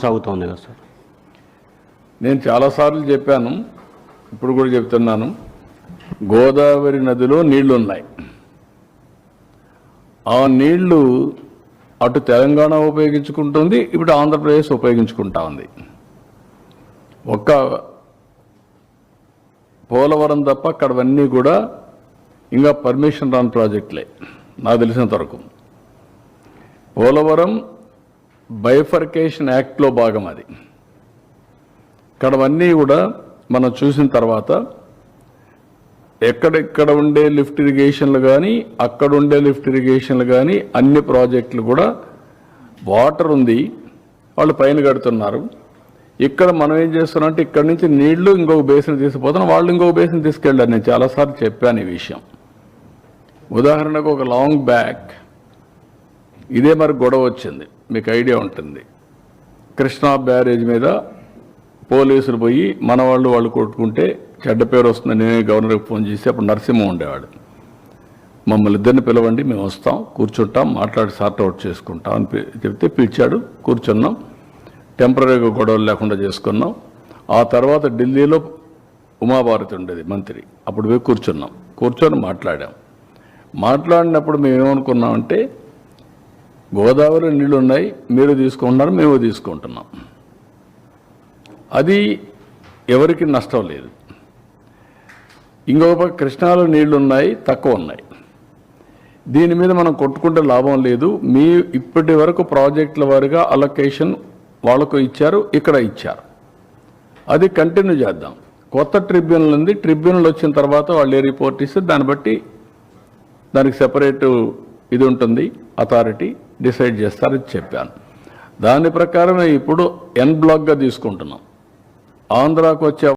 కొనసాగుతోంది కదా సార్? నేను చాలాసార్లు చెప్పాను ఇప్పుడు కూడా చెప్తున్నాను. గోదావరి నదిలో నీళ్ళు ఉన్నాయి ఆ నీళ్ళు అటు తెలంగాణ ఉపయోగించుకుంటుంది ఇప్పుడు ఆంధ్రప్రదేశ్ ఉపయోగించుకుంటా ఉంది. ఒక్క పోలవరం తప్ప అక్కడవన్నీ కూడా ఇంకా పర్మిషన్ రాని ప్రాజెక్టులే నాకు తెలిసినంత వరకు. పోలవరం బైఫర్కేషన్ యాక్ట్లో భాగం అది. ఇక్కడవన్నీ కూడా మనం చూసిన తర్వాత ఎక్కడెక్కడ ఉండే లిఫ్ట్ ఇరిగేషన్లు కానీ అక్కడ ఉండే లిఫ్ట్ ఇరిగేషన్లు కానీ అన్ని ప్రాజెక్టులు కూడా వాటర్ ఉంది వాళ్ళు పైన కడుతున్నారు. ఇక్కడ మనం ఏం చేస్తున్నామంటే ఇక్కడ నుంచి నీళ్ళు ఇంకొక బేసిన్ తీసుకుపోతున్నాం వాళ్ళు ఇంకొక బేసిన్ తీసుకెళ్ళారు. నేను చాలాసార్లు చెప్పాను ఈ విషయం. ఉదాహరణకు ఒక లాంగ్ బ్యాక్. ఇదే మరి గొడవ వచ్చింది. మీకు ఐడియా ఉంటుంది. కృష్ణా బ్యారేజ్ మీద పోలీసులు పోయి మన వాళ్ళు వాళ్ళు కొట్టుకుంటే చెడ్డ పేరు వస్తుందని నేనే గవర్నర్కి ఫోన్ చేసి అప్పుడు నరసింహ ఉండేవాడు. మమ్మల్ని ఇద్దరిని పిలవండి మేము వస్తాం కూర్చుంటాం మాట్లాడి సార్ట్ అవుట్ చేసుకుంటాం అని చెప్తే పిలిచాడు కూర్చున్నాం. టెంపరీగా గొడవలు లేకుండా చేసుకున్నాం. ఆ తర్వాత ఢిల్లీలో ఉమాభారతి ఉండేది మంత్రి. అప్పుడు పోయి కూర్చున్నాం. కూర్చొని మాట్లాడాం. మాట్లాడినప్పుడు మేము ఏమనుకున్నామంటే గోదావరి నీళ్ళు ఉన్నాయి మీరు తీసుకుంటున్నారు మేము తీసుకుంటున్నాం. అది ఎవరికి నష్టం లేదు. ఇంకొక పక్క కృష్ణాలో నీళ్ళు ఉన్నాయి తక్కువ ఉన్నాయి. దీని మీద మనం కొట్టుకుంటే లాభం లేదు. మీ ఇప్పటి వరకు ప్రాజెక్టుల వారిగా అలొకేషన్ వాళ్ళకు ఇచ్చారు ఇక్కడ ఇచ్చారు. అది కంటిన్యూ చేద్దాం. కొత్త ట్రిబ్యునల్ ఉంది ట్రిబ్యునల్ వచ్చిన తర్వాత వాళ్ళు ఏ రిపోర్ట్ ఇస్తే దాన్ని బట్టి దానికి సెపరేట్ ఇది ఉంటుంది. అథారిటీ డిసైడ్ చేస్తారని చెప్పాను. దాని ప్రకారం ఇప్పుడు ఎన్ బ్లాక్గా తీసుకుంటున్నాం. ఆంధ్రాకు వచ్చే